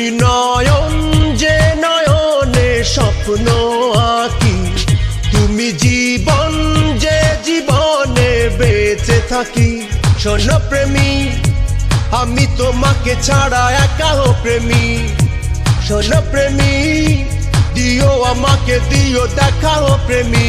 তুমি নয়ন যে নয়নে স্বপ্ন আঁকি, তুমি জীবন যে জীবনে বেঁচে থাকি। শোনো প্রেমী, আমি তোমাকে ছাড়া একা হো প্রেমী। শোনো প্রেমী, দিও আমাকে, দিও দেখাও প্রেমী।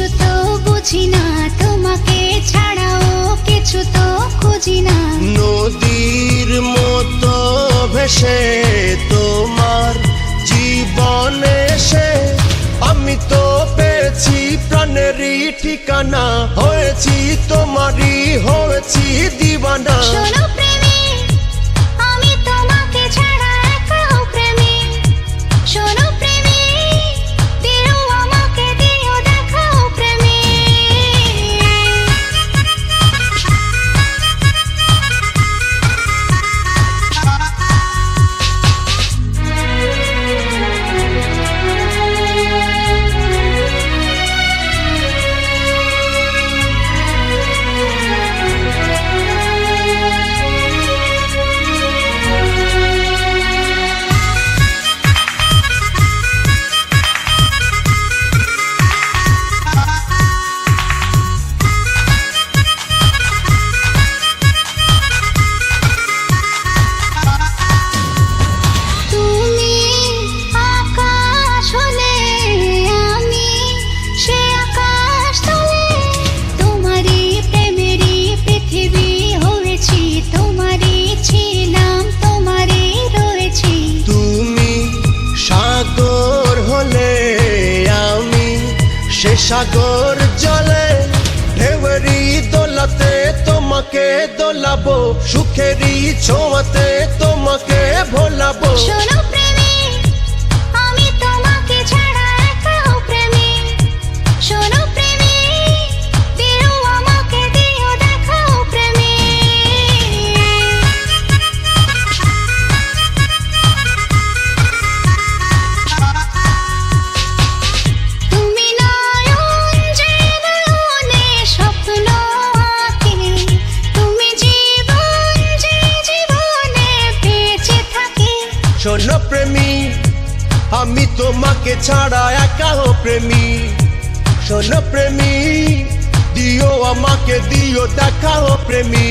কিছু তো বুঝি না তোমাকে ছাড়াও কিছু তো খুঁজি না। নদীর মতো ভেসে তোমার জীবনে এসে আমি তো পেয়েছি প্রাণেরই ঠিকানা হয়েছি তোমারই হয়েছি দিবানা। সাগর জলে ঢেউরি দোলাতে তোমাকে দোলাবো সুখেরই ছোঁয়াতে তোমাকে ভোলাবো। আমি তোমাকে ছাড়া একা হো প্রেমী। শোনো প্রেমী দিও আমাকে দিও দেখা হো প্রেমী।